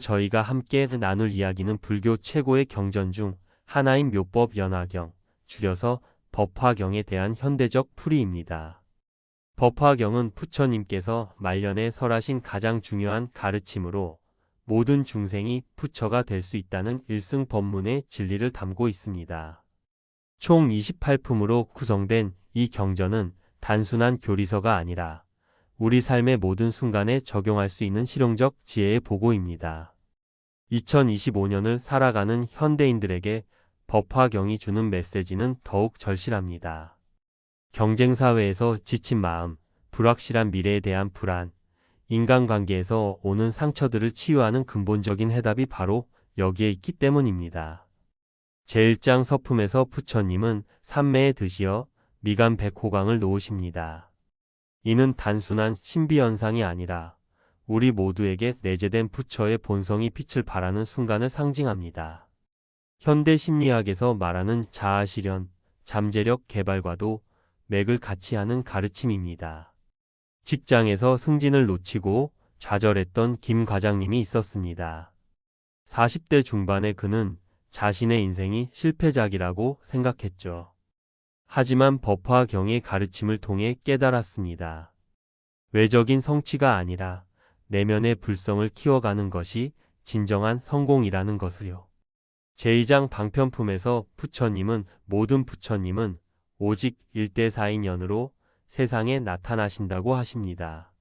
저희가 함께 나눌 이야기는 불교 최고의 경전 중 하나인 묘법 연화경, 줄여서 법화경에 대한 현대적 풀이입니다. 법화경은 부처님께서 말년에 설하신 가장 중요한 가르침으로 모든 중생이 부처가 될 수 있다는 일승 법문의 진리를 담고 있습니다. 총 28품으로 구성된 이 경전은 단순한 교리서가 아니라 우리 삶의 모든 순간에 적용할 수 있는 실용적 지혜의 보고입니다. 2025년을 살아가는 현대인들에게 법화경이 주는 메시지는 더욱 절실합니다. 경쟁사회에서 지친 마음, 불확실한 미래에 대한 불안, 인간관계에서 오는 상처들을 치유하는 근본적인 해답이 바로 여기에 있기 때문입니다. 제1장 서품에서 부처님은 삼매에 드시어 미간 백호강을 놓으십니다. 이는 단순한 신비현상이 아니라 우리 모두에게 내재된 부처의 본성이 빛을 발하는 순간을 상징합니다. 현대 심리학에서 말하는 자아실현, 잠재력 개발과도 맥을 같이 하는 가르침입니다. 직장에서 승진을 놓치고 좌절했던 김 과장님이 있었습니다. 40대 중반에 그는 자신의 인생이 실패작이라고 생각했죠. 하지만 법화경의 가르침을 통해 깨달았습니다. 외적인 성취가 아니라 내면의 불성을 키워가는 것이 진정한 성공이라는 것을요. 제2장 방편품에서 부처님은 모든 부처님은 오직 일대사인연으로 세상에 나타나신다고 하십니다.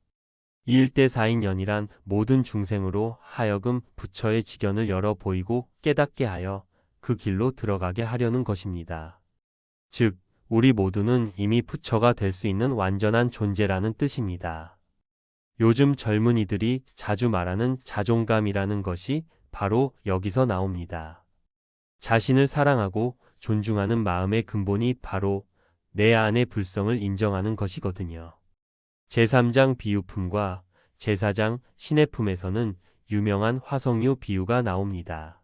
이 일대사인연이란 모든 중생으로 하여금 부처의 지견을 열어 보이고 깨닫게 하여 그 길로 들어가게 하려는 것입니다. 즉, 우리 모두는 이미 부처가 될 수 있는 완전한 존재라는 뜻입니다. 요즘 젊은이들이 자주 말하는 자존감이라는 것이 바로 여기서 나옵니다. 자신을 사랑하고 존중하는 마음의 근본이 바로 내 안의 불성을 인정하는 것이거든요. 제3장 비유품과 제4장 신해품에서는 유명한 화석류 비유가 나옵니다.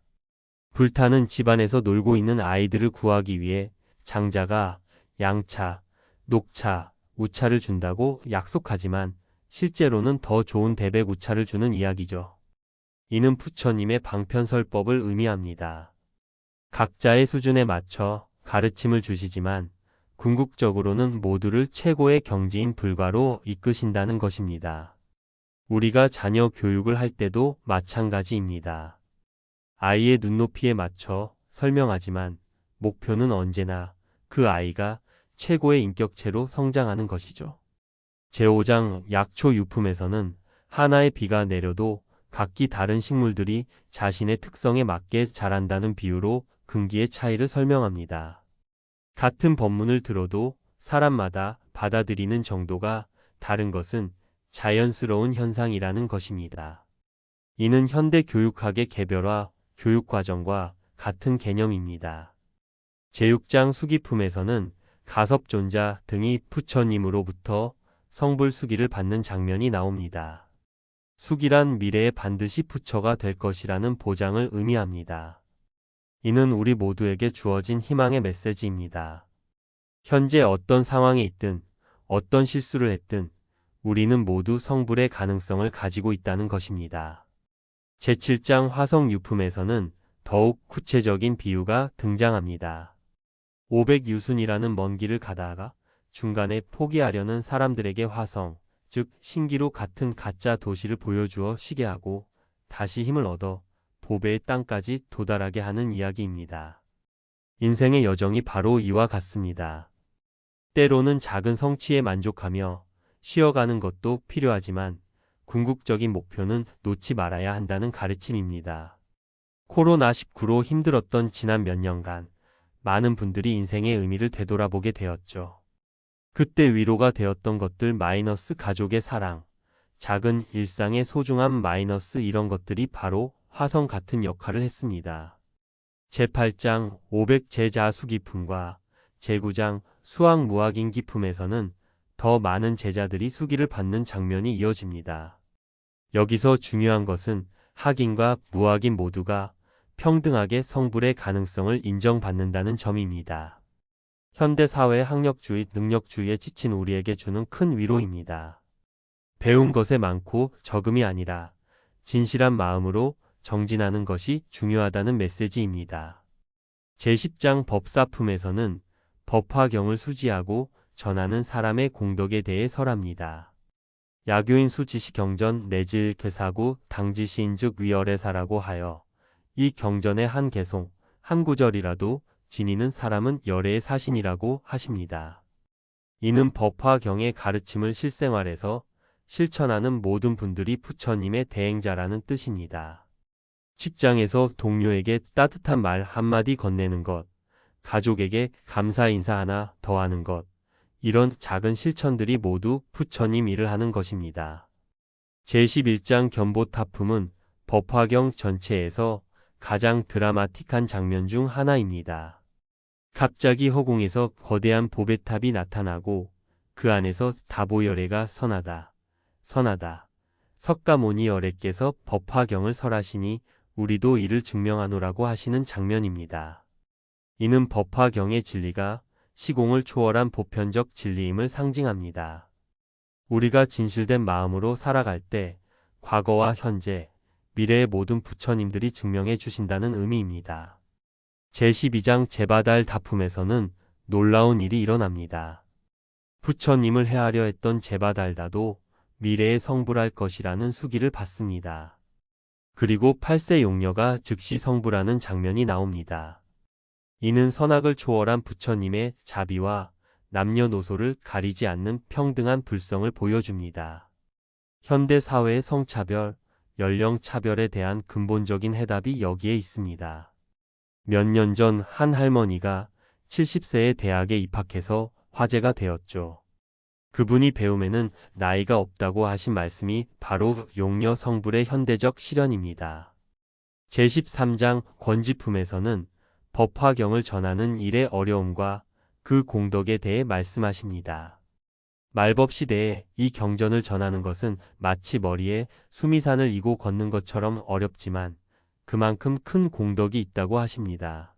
불타는 집안에서 놀고 있는 아이들을 구하기 위해 장자가 양차, 녹차, 우차를 준다고 약속하지만 실제로는 더 좋은 대백 우차를 주는 이야기죠. 이는 부처님의 방편설법을 의미합니다. 각자의 수준에 맞춰 가르침을 주시지만 궁극적으로는 모두를 최고의 경지인 불과로 이끄신다는 것입니다. 우리가 자녀 교육을 할 때도 마찬가지입니다. 아이의 눈높이에 맞춰 설명하지만 목표는 언제나 그 아이가 최고의 인격체로 성장하는 것이죠. 제5장 약초 유품에서는 하나의 비가 내려도 각기 다른 식물들이 자신의 특성에 맞게 자란다는 비유로 근기의 차이를 설명합니다. 같은 법문을 들어도 사람마다 받아들이는 정도가 다른 것은 자연스러운 현상이라는 것입니다. 이는 현대 교육학의 개별화 교육 과정과 같은 개념입니다. 제6장 수기품에서는 가섭존자 등이 부처님으로부터 성불 수기를 받는 장면이 나옵니다. 수기란 미래에 반드시 부처가 될 것이라는 보장을 의미합니다. 이는 우리 모두에게 주어진 희망의 메시지입니다. 현재 어떤 상황에 있든 어떤 실수를 했든 우리는 모두 성불의 가능성을 가지고 있다는 것입니다. 제7장 화성 유품에서는 더욱 구체적인 비유가 등장합니다. 500유순이라는 먼 길을 가다가 중간에 포기하려는 사람들에게 화성, 즉 신기로 같은 가짜 도시를 보여주어 쉬게 하고 다시 힘을 얻어 보배의 땅까지 도달하게 하는 이야기입니다. 인생의 여정이 바로 이와 같습니다. 때로는 작은 성취에 만족하며 쉬어가는 것도 필요하지만 궁극적인 목표는 놓지 말아야 한다는 가르침입니다. 코로나19로 힘들었던 지난 몇 년간 많은 분들이 인생의 의미를 되돌아보게 되었죠. 그때 위로가 되었던 것들 마이너스 가족의 사랑, 작은 일상의 소중함 마이너스 이런 것들이 바로 화성 같은 역할을 했습니다. 제8장 500 제자 수 기품과 제9장 수학 무학인 기품에서는 더 많은 제자들이 수기를 받는 장면이 이어집니다. 여기서 중요한 것은 학인과 무학인 모두가 평등하게 성불의 가능성을 인정받는다는 점입니다. 현대 사회의 학력주의, 능력주의에 지친 우리에게 주는 큰 위로입니다. 배운 것에 많고 적음이 아니라 진실한 마음으로 정진하는 것이 중요하다는 메시지입니다. 제10장 법사품에서는 법화경을 수지하고 전하는 사람의 공덕에 대해 설합니다. 야교인 수지시 경전 내질 괴사구 당지시인 즉 위열의사라고 하여 이 경전의 한 개송, 한 구절이라도 지니는 사람은 열애의 사신이라고 하십니다. 이는 법화경의 가르침을 실생활에서 실천하는 모든 분들이 부처님의 대행자라는 뜻입니다. 직장에서 동료에게 따뜻한 말 한마디 건네는 것, 가족에게 감사 인사 하나 더하는 것, 이런 작은 실천들이 모두 부처님 일을 하는 것입니다. 제11장 견보타품은 법화경 전체에서 가장 드라마틱한 장면 중 하나입니다. 갑자기 허공에서 거대한 보배탑이 나타나고 그 안에서 다보열애가 선하다. 선하다. 석가모니 열애께서 법화경을 설하시니 우리도 이를 증명하노라고 하시는 장면입니다. 이는 법화경의 진리가 시공을 초월한 보편적 진리임을 상징합니다. 우리가 진실된 마음으로 살아갈 때 과거와 현재, 미래의 모든 부처님들이 증명해 주신다는 의미입니다. 제12장 제바달 다품에서는 놀라운 일이 일어납니다. 부처님을 해하려 했던 제바달다도 미래의 성불할 것이라는 수기를 받습니다. 그리고 8세 용녀가 즉시 성불하는 장면이 나옵니다. 이는 선악을 초월한 부처님의 자비와 남녀노소를 가리지 않는 평등한 불성을 보여줍니다. 현대 사회의 성차별, 연령 차별에 대한 근본적인 해답이 여기에 있습니다. 몇 년 전 한 할머니가 70세의 대학에 입학해서 화제가 되었죠. 그분이 배움에는 나이가 없다고 하신 말씀이 바로 용녀 성불의 현대적 실현입니다. 제13장 권지품에서는 법화경을 전하는 일의 어려움과 그 공덕에 대해 말씀하십니다. 말법 시대에 이 경전을 전하는 것은 마치 머리에 수미산을 이고 걷는 것처럼 어렵지만 그만큼 큰 공덕이 있다고 하십니다.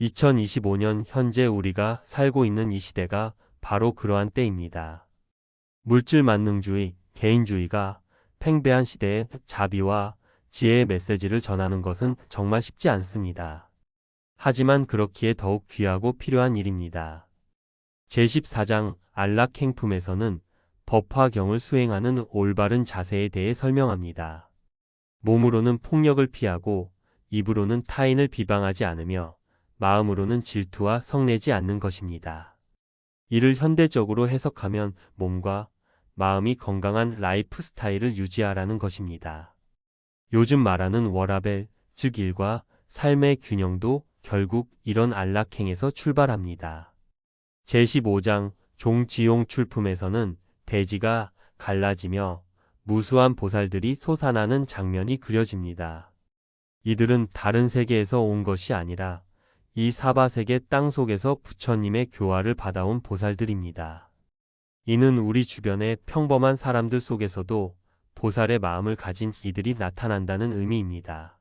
2025년 현재 우리가 살고 있는 이 시대가 바로 그러한 때입니다. 물질 만능주의, 개인주의가 팽배한 시대에 자비와 지혜의 메시지를 전하는 것은 정말 쉽지 않습니다. 하지만 그렇기에 더욱 귀하고 필요한 일입니다. 제14장 안락행품에서는 법화경을 수행하는 올바른 자세에 대해 설명합니다. 몸으로는 폭력을 피하고 입으로는 타인을 비방하지 않으며 마음으로는 질투와 성내지 않는 것입니다. 이를 현대적으로 해석하면 몸과 마음이 건강한 라이프 스타일을 유지하라는 것입니다. 요즘 말하는 워라벨, 즉 일과 삶의 균형도 결국 이런 안락행에서 출발합니다. 제15장 종지용 출품에서는 대지가 갈라지며 무수한 보살들이 솟아나는 장면이 그려집니다. 이들은 다른 세계에서 온 것이 아니라 이 사바세계 땅 속에서 부처님의 교화를 받아온 보살들입니다. 이는 우리 주변의 평범한 사람들 속에서도 보살의 마음을 가진 이들이 나타난다는 의미입니다.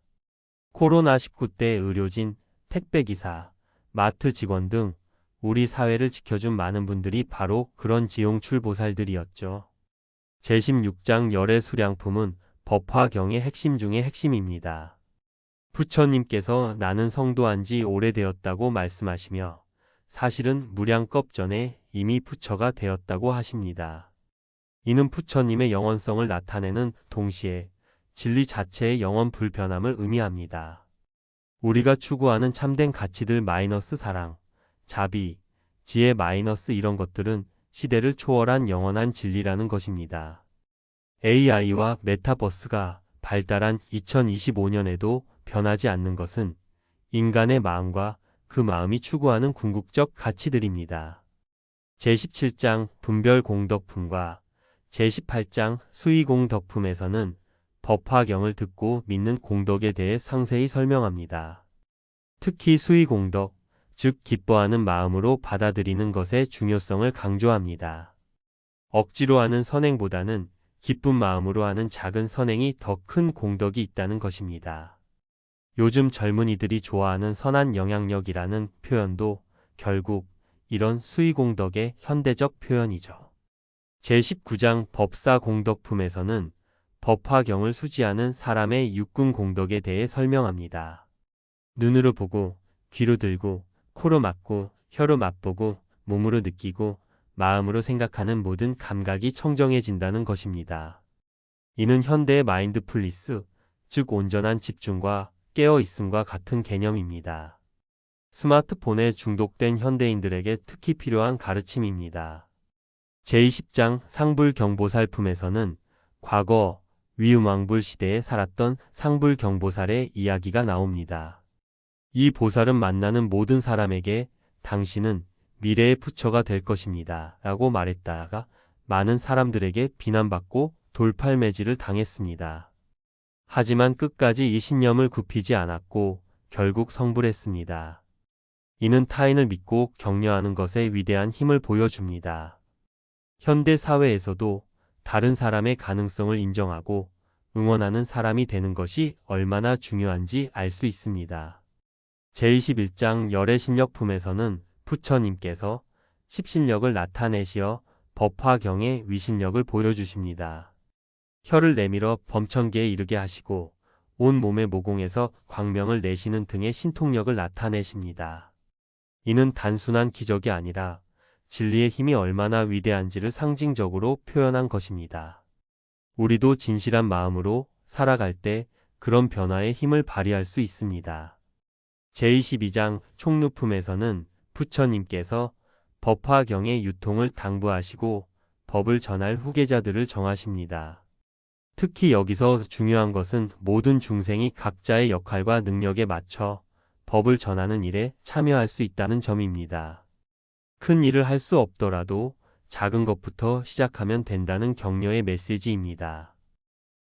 코로나19 때 의료진, 택배기사, 마트 직원 등 우리 사회를 지켜준 많은 분들이 바로 그런 지용출 보살들이었죠. 제16장 열의 수량품은 법화경의 핵심 중의 핵심입니다. 부처님께서 나는 성도한 지 오래되었다고 말씀하시며 사실은 무량겁 전에 이미 부처가 되었다고 하십니다. 이는 부처님의 영원성을 나타내는 동시에 진리 자체의 영원 불변함을 의미합니다. 우리가 추구하는 참된 가치들 마이너스 사랑, 자비, 지혜 마이너스 이런 것들은 시대를 초월한 영원한 진리라는 것입니다. AI와 메타버스가 발달한 2025년에도 변하지 않는 것은 인간의 마음과 그 마음이 추구하는 궁극적 가치들입니다. 제17장 분별 공덕품과 제18장 수의 공덕품에서는 법화경을 듣고 믿는 공덕에 대해 상세히 설명합니다. 특히 수의 공덕, 즉 기뻐하는 마음으로 받아들이는 것의 중요성을 강조합니다. 억지로 하는 선행보다는 기쁜 마음으로 하는 작은 선행이 더 큰 공덕이 있다는 것입니다. 요즘 젊은이들이 좋아하는 선한 영향력이라는 표현도 결국 이런 수의공덕의 현대적 표현이죠. 제19장 법사공덕품에서는 법화경을 수지하는 사람의 육군 공덕에 대해 설명합니다. 눈으로 보고, 귀로 들고, 코로 맡고, 혀로 맛보고, 몸으로 느끼고, 마음으로 생각하는 모든 감각이 청정해진다는 것입니다. 이는 현대의 마인드풀리스, 즉 온전한 집중과 깨어 있음과 같은 개념입니다. 스마트폰에 중독된 현대인들에게 특히 필요한 가르침입니다. 제20장 상불경보살품에서는 과거 위음왕불 시대에 살았던 상불경보살의 이야기가 나옵니다. 이 보살은 만나는 모든 사람에게 당신은 미래의 부처가 될 것입니다. 라고 말했다가 많은 사람들에게 비난받고 돌팔매질을 당했습니다. 하지만 끝까지 이 신념을 굽히지 않았고 결국 성불했습니다. 이는 타인을 믿고 격려하는 것에 위대한 힘을 보여줍니다. 현대 사회에서도 다른 사람의 가능성을 인정하고 응원하는 사람이 되는 것이 얼마나 중요한지 알 수 있습니다. 제21장 열애신력품에서는 부처님께서 십신력을 나타내시어 법화경의 위신력을 보여주십니다. 혀를 내밀어 범천계에 이르게 하시고 온 몸의 모공에서 광명을 내시는 등의 신통력을 나타내십니다. 이는 단순한 기적이 아니라 진리의 힘이 얼마나 위대한지를 상징적으로 표현한 것입니다. 우리도 진실한 마음으로 살아갈 때 그런 변화의 힘을 발휘할 수 있습니다. 제22장 총루품에서는 부처님께서 법화경의 유통을 당부하시고 법을 전할 후계자들을 정하십니다. 특히 여기서 중요한 것은 모든 중생이 각자의 역할과 능력에 맞춰 법을 전하는 일에 참여할 수 있다는 점입니다. 큰 일을 할 수 없더라도 작은 것부터 시작하면 된다는 격려의 메시지입니다.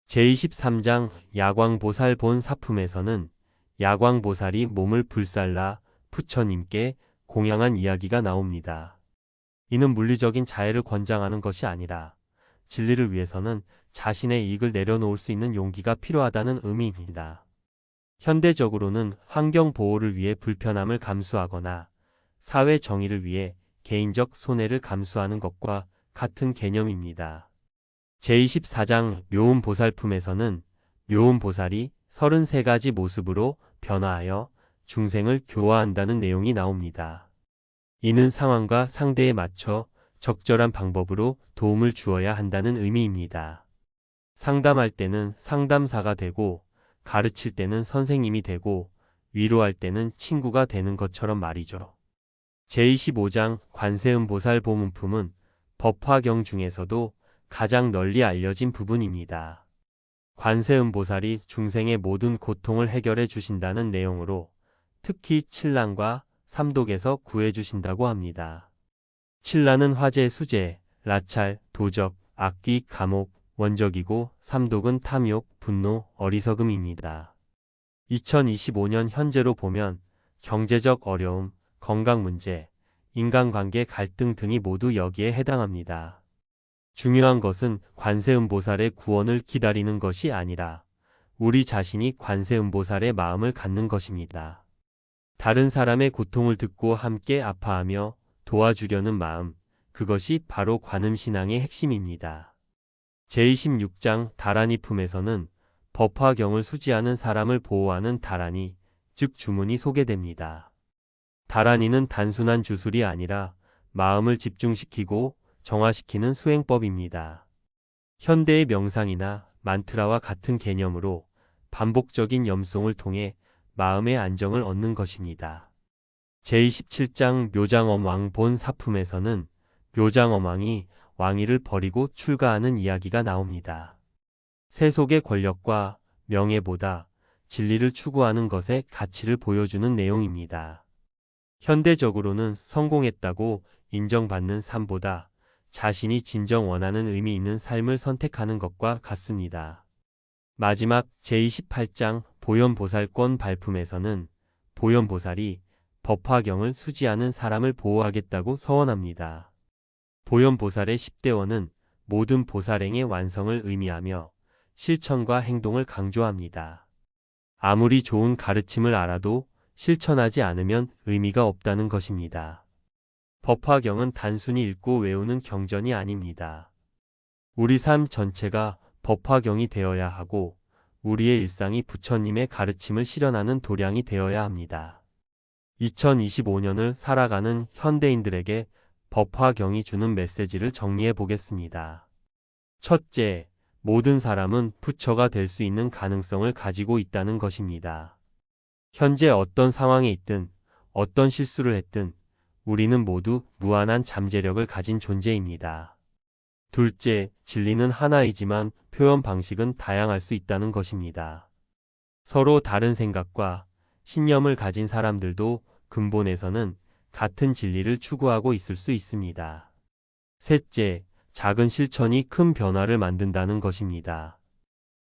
제23장 야광보살 본 사품에서는 야광보살이 몸을 불살라 부처님께 공양한 이야기가 나옵니다. 이는 물리적인 자해를 권장하는 것이 아니라 진리를 위해서는 자신의 이익을 내려놓을 수 있는 용기가 필요하다는 의미입니다. 현대적으로는 환경 보호를 위해 불편함을 감수하거나 사회 정의를 위해 개인적 손해를 감수하는 것과 같은 개념입니다. 제24장 묘음보살품에서는 묘음보살이 33가지 모습으로 변화하여 중생을 교화한다는 내용이 나옵니다. 이는 상황과 상대에 맞춰 적절한 방법으로 도움을 주어야 한다는 의미입니다. 상담할 때는 상담사가 되고 가르칠 때는 선생님이 되고 위로할 때는 친구가 되는 것처럼 말이죠. 제25장 관세음보살 보문품은 법화경 중에서도 가장 널리 알려진 부분입니다. 관세음보살이 중생의 모든 고통을 해결해 주신다는 내용으로 특히 칠란과 삼독에서 구해 주신다고 합니다. 칠란은 화재, 수재, 라찰, 도적, 악귀, 감옥, 원적이고 삼독은 탐욕, 분노, 어리석음입니다. 2025년 현재로 보면 경제적 어려움, 건강 문제, 인간관계 갈등 등이 모두 여기에 해당합니다. 중요한 것은 관세음보살의 구원을 기다리는 것이 아니라 우리 자신이 관세음보살의 마음을 갖는 것입니다. 다른 사람의 고통을 듣고 함께 아파하며 도와주려는 마음, 그것이 바로 관음신앙의 핵심입니다. 제26장 다란이 품에서는 법화경을 수지하는 사람을 보호하는 다란이, 즉 주문이 소개됩니다. 다란이는 단순한 주술이 아니라 마음을 집중시키고 정화시키는 수행법입니다. 현대의 명상이나 만트라와 같은 개념으로 반복적인 염송을 통해 마음의 안정을 얻는 것입니다. 제27장 묘장엄 왕 본 사품에서는 묘장엄 왕이 왕위를 버리고 출가하는 이야기가 나옵니다. 세속의 권력과 명예보다 진리를 추구하는 것의 가치를 보여주는 내용입니다. 현대적으로는 성공했다고 인정받는 삶보다 자신이 진정 원하는 의미 있는 삶을 선택하는 것과 같습니다. 마지막 제28장 보현보살권 발품에서는 보현보살이 법화경을 수지하는 사람을 보호하겠다고 서원합니다. 보현보살의 10대원은 모든 보살행의 완성을 의미하며 실천과 행동을 강조합니다. 아무리 좋은 가르침을 알아도 실천하지 않으면 의미가 없다는 것입니다. 법화경은 단순히 읽고 외우는 경전이 아닙니다. 우리 삶 전체가 법화경이 되어야 하고 우리의 일상이 부처님의 가르침을 실현하는 도량이 되어야 합니다. 2025년을 살아가는 현대인들에게 법화경이 주는 메시지를 정리해 보겠습니다. 첫째, 모든 사람은 부처가 될 수 있는 가능성을 가지고 있다는 것입니다. 현재 어떤 상황에 있든 어떤 실수를 했든 우리는 모두 무한한 잠재력을 가진 존재입니다. 둘째, 진리는 하나이지만 표현 방식은 다양할 수 있다는 것입니다. 서로 다른 생각과 신념을 가진 사람들도 근본에서는 같은 진리를 추구하고 있을 수 있습니다. 셋째, 작은 실천이 큰 변화를 만든다는 것입니다.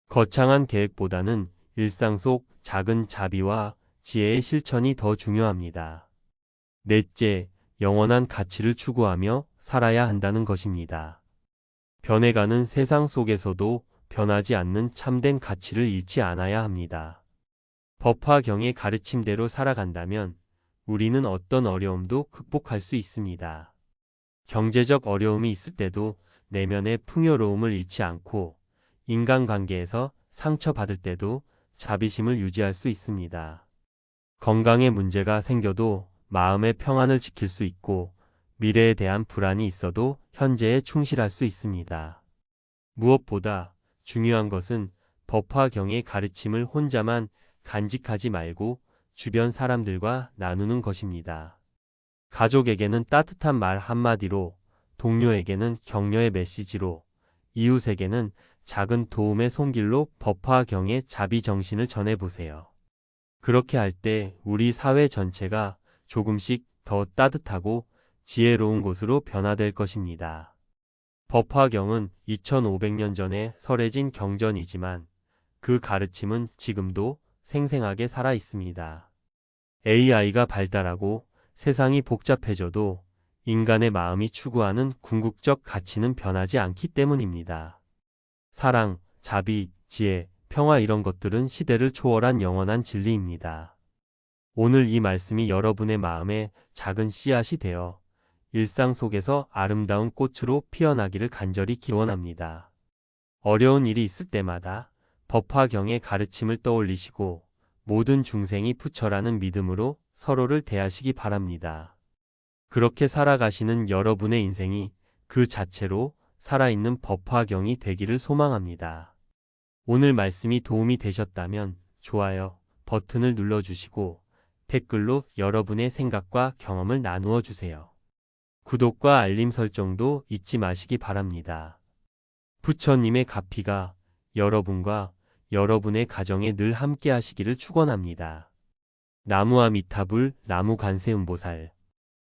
거창한 계획보다는 일상 속 작은 자비와 지혜의 실천이 더 중요합니다. 넷째, 영원한 가치를 추구하며 살아야 한다는 것입니다. 변해가는 세상 속에서도 변하지 않는 참된 가치를 잃지 않아야 합니다. 법화경의 가르침대로 살아간다면 우리는 어떤 어려움도 극복할 수 있습니다. 경제적 어려움이 있을 때도 내면의 풍요로움을 잃지 않고 인간관계에서 상처받을 때도 자비심을 유지할 수 있습니다. 건강에 문제가 생겨도 마음의 평안을 지킬 수 있고 미래에 대한 불안이 있어도 현재에 충실할 수 있습니다. 무엇보다 중요한 것은 법화경의 가르침을 혼자만 간직하지 말고 주변 사람들과 나누는 것입니다. 가족에게는 따뜻한 말 한마디로, 동료에게는 격려의 메시지로, 이웃에게는 작은 도움의 손길로 법화경의 자비 정신을 전해보세요. 그렇게 할 때 우리 사회 전체가 조금씩 더 따뜻하고 지혜로운 곳으로 변화될 것입니다. 법화경은 2500년 전에 설해진 경전이지만 그 가르침은 지금도 생생하게 살아 있습니다. AI가 발달하고 세상이 복잡해져도 인간의 마음이 추구하는 궁극적 가치는 변하지 않기 때문입니다. 사랑, 자비, 지혜, 평화 이런 것들은 시대를 초월한 영원한 진리입니다. 오늘 이 말씀이 여러분의 마음에 작은 씨앗이 되어 일상 속에서 아름다운 꽃으로 피어나기를 간절히 기원합니다. 어려운 일이 있을 때마다 법화경의 가르침을 떠올리시고 모든 중생이 부처라는 믿음으로 서로를 대하시기 바랍니다. 그렇게 살아가시는 여러분의 인생이 그 자체로 살아있는 법화경이 되기를 소망합니다. 오늘 말씀이 도움이 되셨다면 좋아요 버튼을 눌러주시고 댓글로 여러분의 생각과 경험을 나누어 주세요. 구독과 알림 설정도 잊지 마시기 바랍니다. 부처님의 가피가 여러분과 여러분의 가정에 늘 함께 하시기를 축원합니다. 나무아미타불 나무관세음보살